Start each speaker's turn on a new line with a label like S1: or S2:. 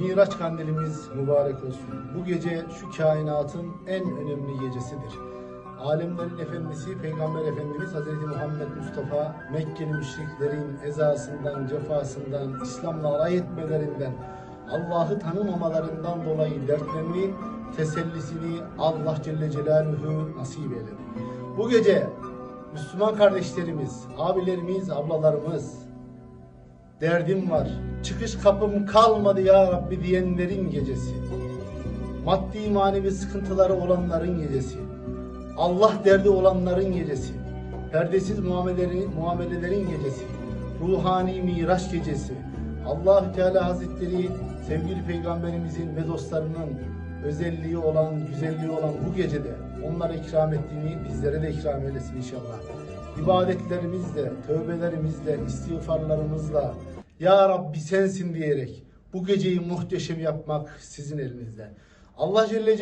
S1: Miraç kandilimiz mübarek olsun. Bu gece şu kainatın en önemli gecesidir. Alemlerin efendisi Peygamber Efendimiz Hz. Muhammed Mustafa Mekkeli müşriklerin ezasından, cefasından, İslam'la alay etmelerinden, Allah'ı tanımamalarından dolayı dertlerini, tesellisini Allah Celle Celaluhu nasip eyledi. Bu gece Müslüman kardeşlerimiz, abilerimiz, ablalarımız, derdim var, çıkış kapım kalmadı ya Rabbi diyenlerin gecesi. Maddi manevi sıkıntıları olanların gecesi. Allah derdi olanların gecesi. Perdesiz muameleleri, muamelelerin gecesi. Ruhani miraç gecesi. Allahü Teala Hazretleri sevgili peygamberimizin ve dostlarının özelliği olan, güzelliği olan bu gecede onlara ikram ettiğini bizlere de ikram eylesin inşallah. İbadetlerimizle, tövbelerimizle, istiğfarlarımızla Ya Rabbi sensin diyerek bu geceyi muhteşem yapmak sizin elinizde. Allah Celle